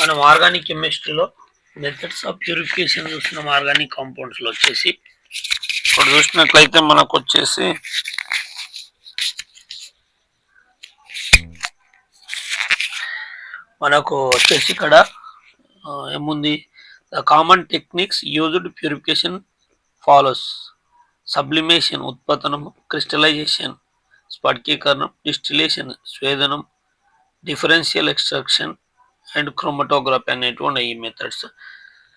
మనం ఆర్గానిక్ కెమిస్ట్రీలో methods of purification చూస్తున్నాం ఆర్గానిక్ కాంపౌండ్స్లో వచ్చేసి ఇప్పుడు చూసినట్లయితే మనకు వచ్చేసి మనకు వచ్చేసి ఇక్కడ ఏముంది? The common techniques used purification follows sublimation ఉత్పతనం crystallisation స్ఫటికీకరణం డిస్టిలేషన్ స్వేదనం డిఫరెన్షియల్ ఎక్స్ట్రాక్షన్ అండ్ క్రోమటోగ్రఫీ అనేటువంటి ఈ మెథడ్స్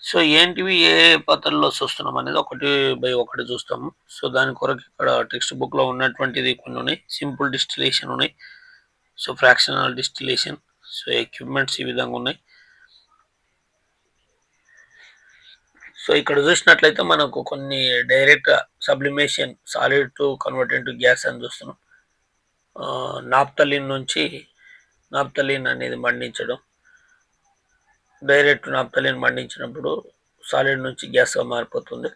సో ఏంటివి ఏ పద్ధతిలో చూస్తున్నాం అనేది ఒకటి బై ఒకటి చూస్తాము. సో దాని కొరకు ఇక్కడ టెక్స్ట్ బుక్లో ఉన్నటువంటిది కొన్ని ఉన్నాయి. సింపుల్ డిస్టిలేషన్ ఉన్నాయి. So fractional distillation so equipments ఈ విధంగా ఉన్నాయి. సో ఇక్కడ చూసినట్లయితే మనకు కొన్ని direct sublimation solid to converted to gas అని చూస్తున్నాం. నాప్తలిన్ నుంచి నాప్తలిన్ అనేది మండించడం. డైరెక్ట్ నాప్తలిన్ మండించినప్పుడు సాలిడ్ నుంచి గ్యాస్గా మారిపోతుంది.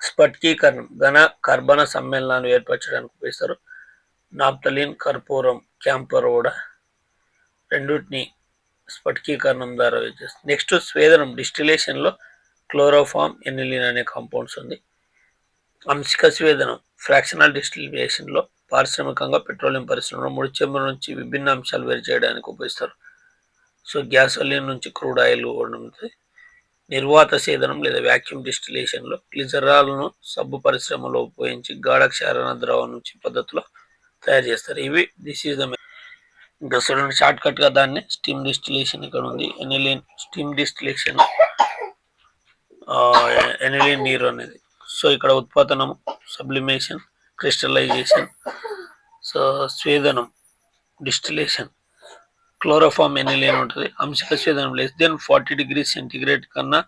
స్ఫటికీకరణం ఘన కర్బన సమ్మేళనాలు ఏర్పరచడానికి ఉపయోగిస్తారు. నాప్తలిన్ కర్పూరం క్యాంపర్ కూడా రెండింటిని స్ఫటికీకరణం ద్వారా చేస్తుంది నెక్స్ట్ స్వేదనం డిస్టిలేషన్లో క్లోరోఫామ్ ఎనిలిన్ అనే కాంపౌండ్స్ ఉంది. అంశిక స్వేదనం ఫ్రాక్షనల్ డిస్టిలేషన్లో పారిశ్రామికంగా పెట్రోలియం పరిశ్రమలో ముడి చెంబు నుంచి విభిన్న అంశాలు వేరు చేయడానికి ఉపయోగిస్తారు. సో గ్యాసోలిన్ నుంచి క్రూడ్ ఆయిల్ కూడా ఉంటుంది నిర్వాత సేదనం లేదా వ్యాక్యూమ్ డిస్టిలేషన్లో గ్లిజరాల్ను సబ్బు పరిశ్రమలో ఉపయోగించి గాఢ క్షారణ ద్రవం నుంచి పద్ధతిలో తయారు చేస్తారు. ఇవి దిస్ ఈజ్ ద ఇంకా చూడండి షార్ట్ దాన్ని స్టీమ్ డిస్టిలేషన్ ఇక్కడ ఉంది. ఎనిలిన్ స్టీమ్ డిస్టిలేషన్ ఎనిలిన్ నీరు అనేది. సో ఇక్కడ ఉత్పాదనము సబ్లిమేషన్ క్రిస్టలైజేషన్ సో స్వేదనం డిస్టిలేషన్ క్లోరోఫామ్ ఎనిలిన్ ఉంటుంది. అంశాస్వేదనం less than forty degree centigrade కన్నా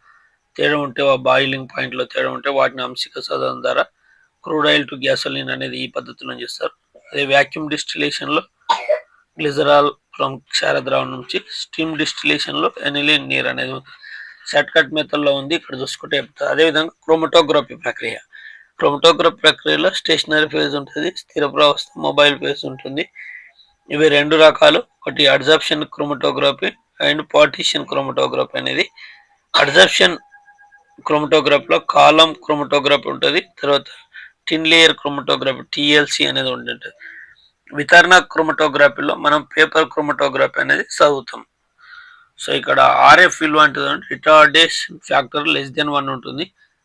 తేడా ఉంటే ఆ బాయిలింగ్ పాయింట్లో తేడా ఉంటే వాటిని అంశిక సాధనం ద్వారా క్రూడ్ ఆయిల్ టు గ్యాసోలిన్ అనేది ఈ పద్ధతిలో చేస్తారు. అదే వ్యాక్యూమ్ డిస్టిలేషన్లో గ్లిజరాల్ ఫ్రమ్ క్షారద్రావం నుంచి స్టీమ్ డిస్టిలేషన్లో ఎనిలిన్ నీర్ అనేది షార్ట్కట్ మెథడ్లో ఉంది. ఇక్కడ చూసుకుంటే చెప్తారు అదేవిధంగా క్రోమటోగ్రఫీ ప్రక్రియ. క్రోమటోగ్రఫీ ప్రక్రియలో స్టేషనరీ ఫేజ్ ఉంటుంది. స్థిర ప్రవస్థ మొబైల్ ఫేజ్ ఉంటుంది. ఇవి రెండు రకాలు. ఒకటి adsorption chromatography and partition chromatography అనేది. అడ్జాప్షన్ క్రోమటోగ్రఫీలో కాలం క్రోమటోగ్రఫీ ఉంటుంది. తర్వాత టిన్ లేయర్ క్రోమటోగ్రఫీ టిఎల్సి అనేది ఉంటుంది. వితరణ క్రోమటోగ్రఫీలో మనం పేపర్ క్రోమటోగ్రఫీ అనేది చదువుతాం. సో ఇక్కడ ఆర్ఎఫ్ విలువ అంటుంది retardation factor less than one ఉంటుంది.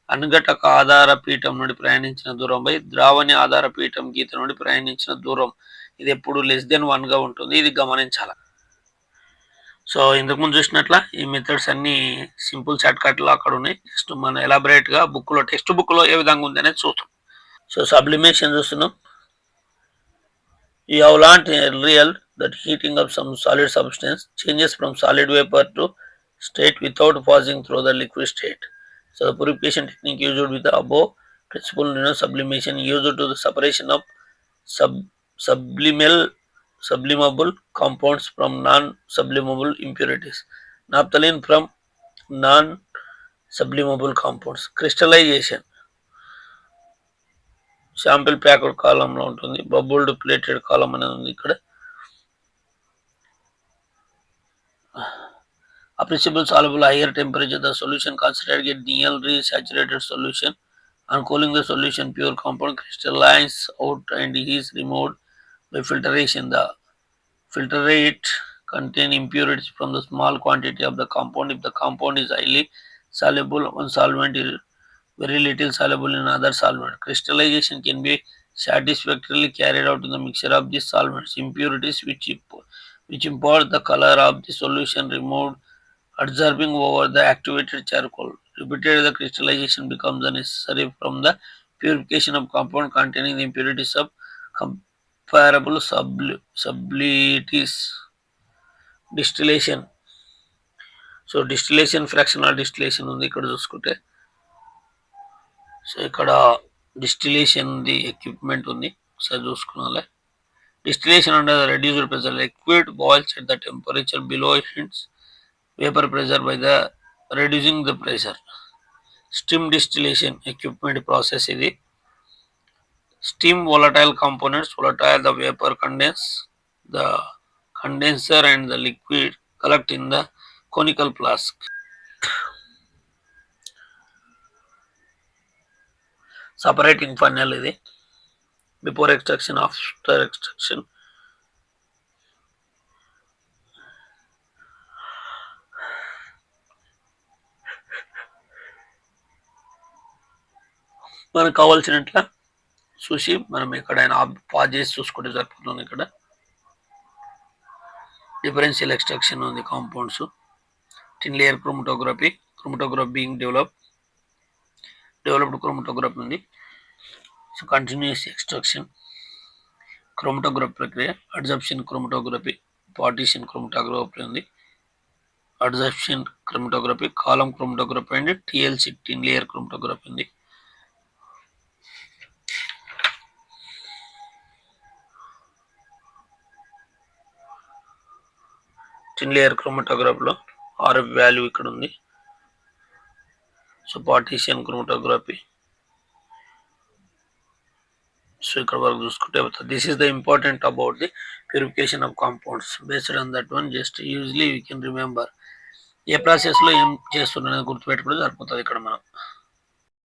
అనుఘటక ఆధార పీఠం నుండి ప్రయాణించిన దూరంపై ద్రావణి ఆధార పీఠం గీత నుండి ప్రయాణించిన దూరం. ఇది ఎప్పుడు లెస్ దెన్ వన్గా ఉంటుంది. ఇది గమనించాల. సో ఇంతకుముందు చూసినట్ల ఈ మెథడ్స్ అన్ని సింపుల్ షార్ట్కట్లో అక్కడ ఉన్నాయి. నెక్స్ట్ మనం బుక్లో టెక్స్ట్ బుక్లో ఏ విధంగా ఉంది అనేది చూస్తాం సో సబ్లిమేషన్ చూస్తున్నాం. ఈ హవ్ లాంటి real that heating of some solid substance changes from solid vapour to state without passing through the liquid state so preparation technique used with above principle sublimation used to the separation of sub సబ్లిమెల్ sublimable compounds from non sublimable impurities naphthalene from non sublimable compounds crystallisation sample packed కాలంలో ఉంటుంది bubbled plated column అనేది ఉంది ఇక్కడ appreciable soluble higher temperature the solution concentrate get నియల్ resaturated solution and cooling the solution pure compound crystallines out and is removed by filtration the filtrate contain impurities from the small quantity of the compound if the compound is highly soluble one solvent is very little soluble in other solvent. Crystallization can be satisfactorily carried out in the mixture of these solvents. Impurities which, which impart the color of the solution removed, absorbing over the activated charcoal. Repeated the crystallization becomes necessary from the purification of compound containing the impurities of comparable సబ్లి సబ్లిటీస్ distillation so distillation fractional distillation ఉంది ఇక్కడ చూసుకుంటే. So ఇక్కడ distillation the equipment ఉంది. ఒకసారి చూసుకున్నాలే distillation under reduced pressure liquid boils at the temperature below its vapour pressure by the reducing the pressure steam distillation equipment process ఇది. Steam volatile components volatile the vapor condense the condenser and the liquid collect in the conical flask separating funnel ఇది before extraction after extraction మనకు కావాల్సినట్ల చూసి మనం ఎక్కడైనా pause చేసి చూసుకుంటే సరిపోతుంది ఇక్కడ. డిఫరెన్షియల్ ఎక్స్ట్రాక్షన్ ఉంది compounds thin layer chromatography chromatography being develop developed chromatography ఉంది. సో కంటిన్యూస్ ఎక్స్ట్రాక్షన్ క్రోమటోగ్రఫీ ప్రక్రియ. అడ్జప్షన్ క్రోమటోగ్రఫీ పార్టీషన్ క్రోమటోగ్రఫీ ఉంది. Adsorption chromatography column chromatography and TLC thin layer chromatography ఉంది. టిన్ లేయర్ క్రోమటోగ్రఫీలో ఆర్ఎఫ్ వాల్యూ ఇక్కడ ఉంది so partition chromatography. So ఇక్కడ వరకు చూసుకుంటే this is the important about the purification of compounds based on that one just usually we can remember ఏ ప్రాసెస్లో ఏం చేస్తున్నది గుర్తుపెట్టుకోవడం సరిపోతుంది ఇక్కడ మనం.